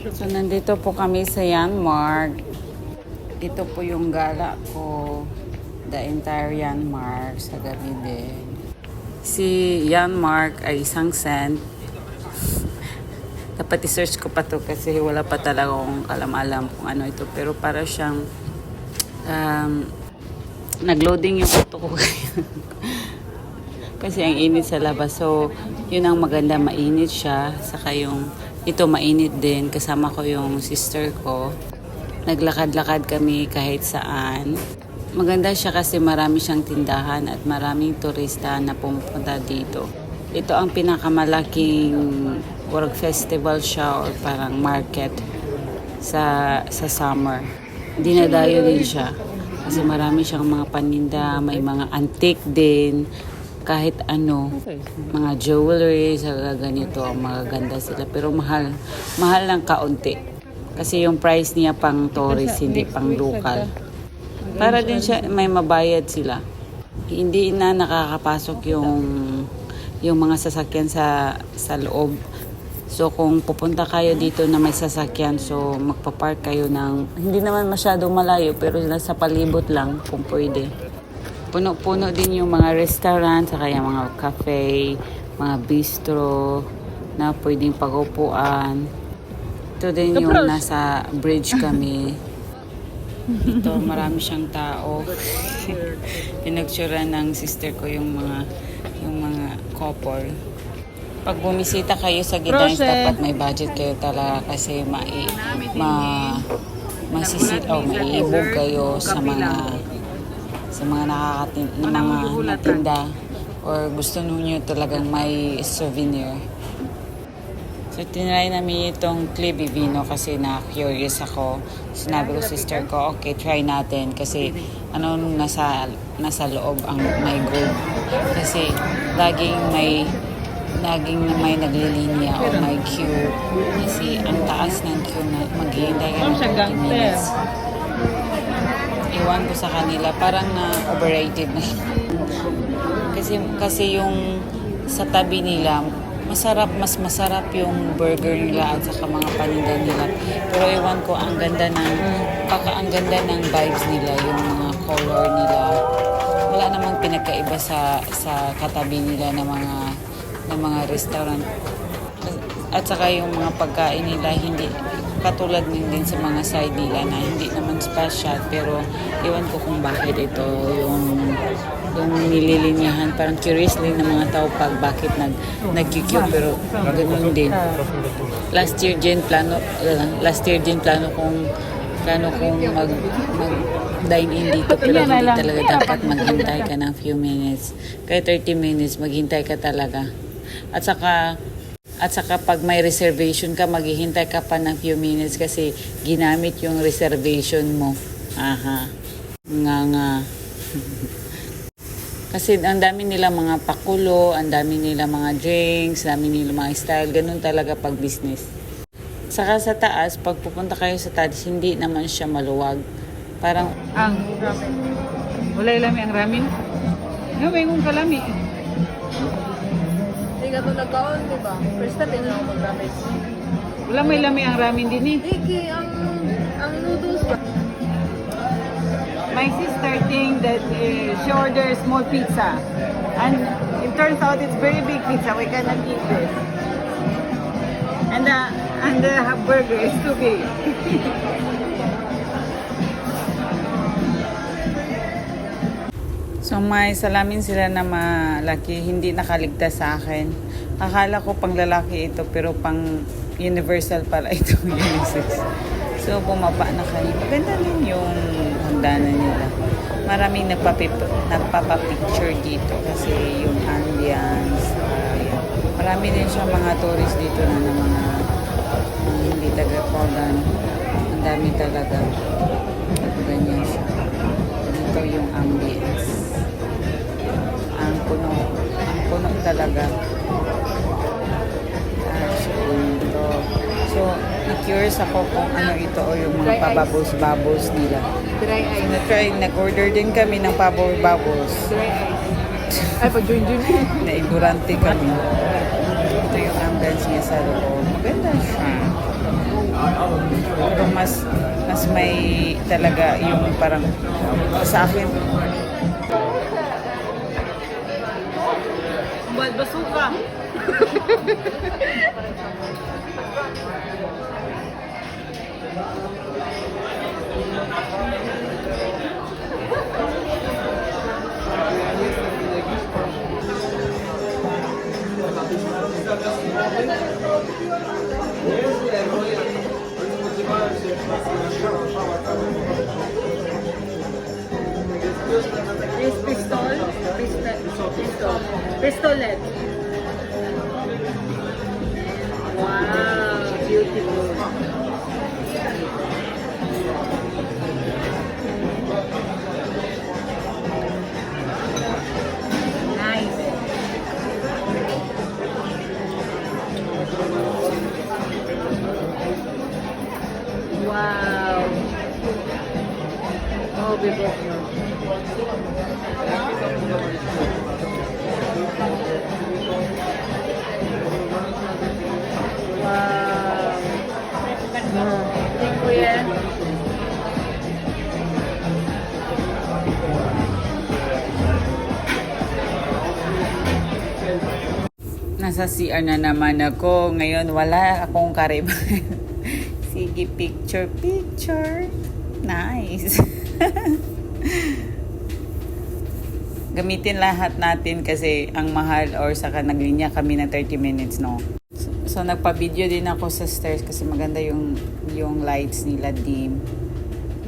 So, nandito po kami sa Yanmark. Ito po yung gala ko. The entire Yanmark sa gabi din. Si Yanmark ay isang cent. Dapat i-search ko pa to kasi wala pa talaga akong alam-alam kung ano ito. Pero para siyang um, nagloading yung auto ko kasi ang init sa labas. So, yun ang maganda, mainit siya. Saka yung, ito mainit din. Kasama ko yung sister ko. Naglakad-lakad kami kahit saan. Maganda siya kasi marami siyang tindahan at maraming turista na pumunta dito. Ito ang pinakamalaking work festival siya or parang market sa sa summer. Dinadayo din siya. Kasi marami siyang mga paninda, may mga antique din, kahit ano, mga jewelry, sa ganito, magaganda sila. Pero mahal, mahal lang kaunti. Kasi yung price niya pang tourist, hindi pang local. Para din siya, may mabayad sila. Hindi na nakakapasok yung yung mga sasakyan sa sa loob. So kung pupunta kayo dito na may sasakyan, so magpa-park kayo ng hindi naman masyadong malayo pero nasa palibot lang kung pwede. Puno-puno din yung mga restaurant, saka yung mga cafe, mga bistro na pwedeng pagupuan. Ito din yung nasa bridge kami. Ito, marami siyang tao. Pinagtsura ng sister ko yung mga yung mga couple. Pag bumisita kayo sa Proszę. dapat may budget kayo talaga kasi mai, ma, masisit o maiibog kayo sa mga sa mga nakakatin na mga natinda or gusto niyo talagang may souvenir. So, tinry namin itong Clibby Vino kasi na-curious ako. Sinabi ko sister ko, okay, try natin kasi ano nasa nasa loob ang may gold. Kasi laging may laging may naglilinya o may queue. Kasi ang taas ng queue na maghihintay ka ng 30 minutes. Iwan ko sa kanila, parang na overrated na. kasi kasi yung sa tabi nila, masarap, mas masarap yung burger nila at saka mga paninda nila. Pero ewan ko, ang ganda ng, baka ang ganda ng vibes nila, yung mga color nila. Wala namang pinagkaiba sa sa katabi nila ng mga ng mga restaurant. At saka yung mga pagkain nila, hindi katulad din, din sa mga side nila na hindi naman special pero iwan ko kung bakit ito yung yung nililinyahan parang curious din ng mga tao pag bakit nag nagkikyo pero ganun din. Last year din plano uh, last year din plano kong plano kong mag mag dine in dito pero hindi talaga dapat maghintay ka ng few minutes. Kaya 30 minutes maghintay ka talaga. At saka at saka pag may reservation ka, maghihintay ka pa ng few minutes kasi ginamit yung reservation mo. Aha. Nga nga. kasi ang dami nila mga pakulo, ang dami nila mga drinks, dami nila mga style. Ganun talaga pag business. Saka sa taas, pag pupunta kayo sa taas, hindi naman siya maluwag. Parang Ang ramen. Wala lami ang ramen. Nga may kong kalami. Hindi ka nagkaon, di ba? First time din ako mag-ramen. Wala may lami ang ramen din eh. Iki, ang, ang noodles ba? My sister think that uh, she ordered small pizza. And it turns out it's very big pizza. We cannot eat this. And the, and the burger is too big. So may salamin sila na malaki, hindi nakaligtas sa akin. Akala ko pang lalaki ito pero pang universal pala ito unisex. So bumaba na kami. Maganda din yung hagdanan nila. Maraming nagpapapicture dito kasi yung ambience. ay, marami din siya mga tourist dito na, na mga mga hindi taga Poland. Ang dami talaga. Ganyan siya. Dito yung ambience na-curious ako kung ano ito o yung mga pababos-babos nila. Dry So, ice. na-try, nag-order din kami ng pababos-babos. Dry ice. Ay, join. Naigurante kami. Ito yung ambience niya sa loob. Maganda siya. mas mas may talaga yung parang sa akin Bal basuka. pistolet. Wow, beautiful. You, kuya. Nasa CR na naman ako. Ngayon wala akong kariban. Sige, picture, picture. Nice. Gamitin lahat natin kasi ang mahal or saka naglinya kami ng 30 minutes, no? So, nagpa-video din ako sa stairs kasi maganda yung yung lights nila dim.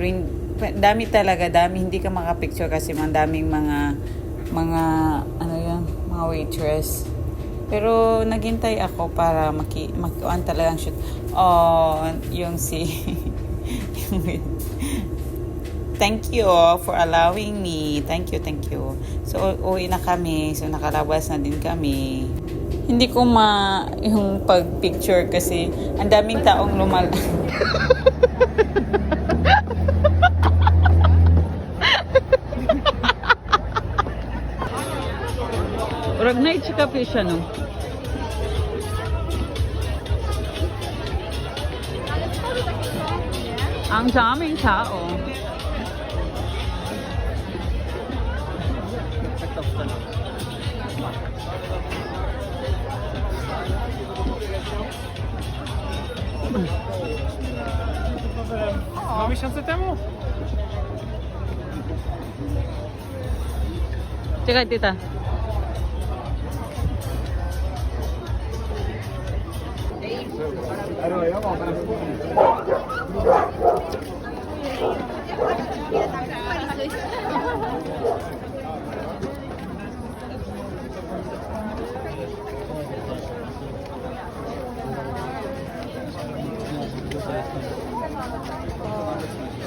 Rin, dami talaga, dami. Hindi ka makapicture kasi ang daming mga mga ano yun, mga waitress. Pero naghintay ako para maki makuan talagang shoot. Oh, yung si Thank you for allowing me. Thank you, thank you. So, uwi na kami. So, nakalabas na din kami. Hindi ko ma yung pag-picture kasi ang daming taong lumal... Urag na i-check up siya, no? Ang daming tao. माहिती काय तिथं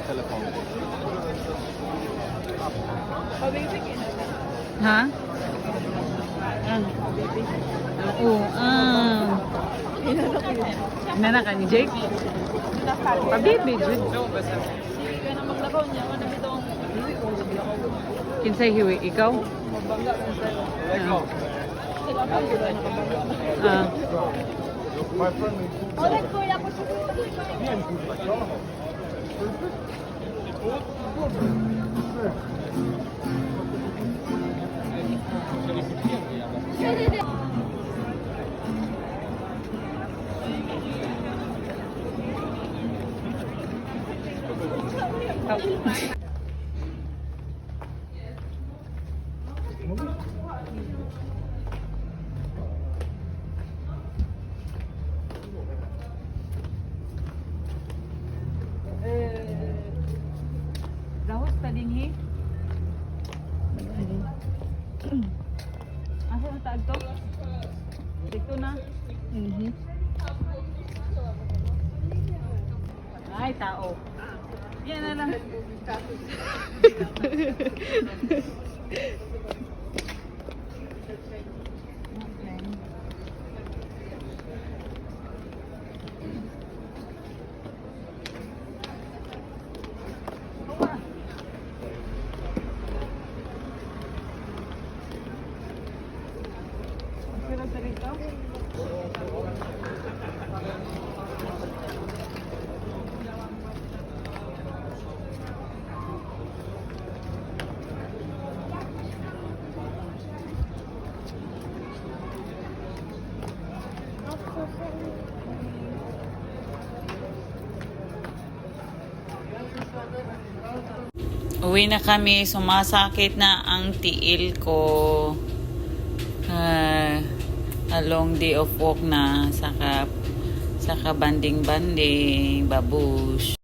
Telefon. Har vi inte Ha? Ah. Oo, ah. Inana ka ni Jake? Pabibi, Jud. Kinsay hiwi, ikaw? Ah. Ah. Dahos. Asa taag to? Dito na. Mhm. Ay, tao. Yan na lang. Uwi na kami. Sumasakit na ang tiil ko. Uh, a long day of walk na. Saka, saka banding-banding. Babush.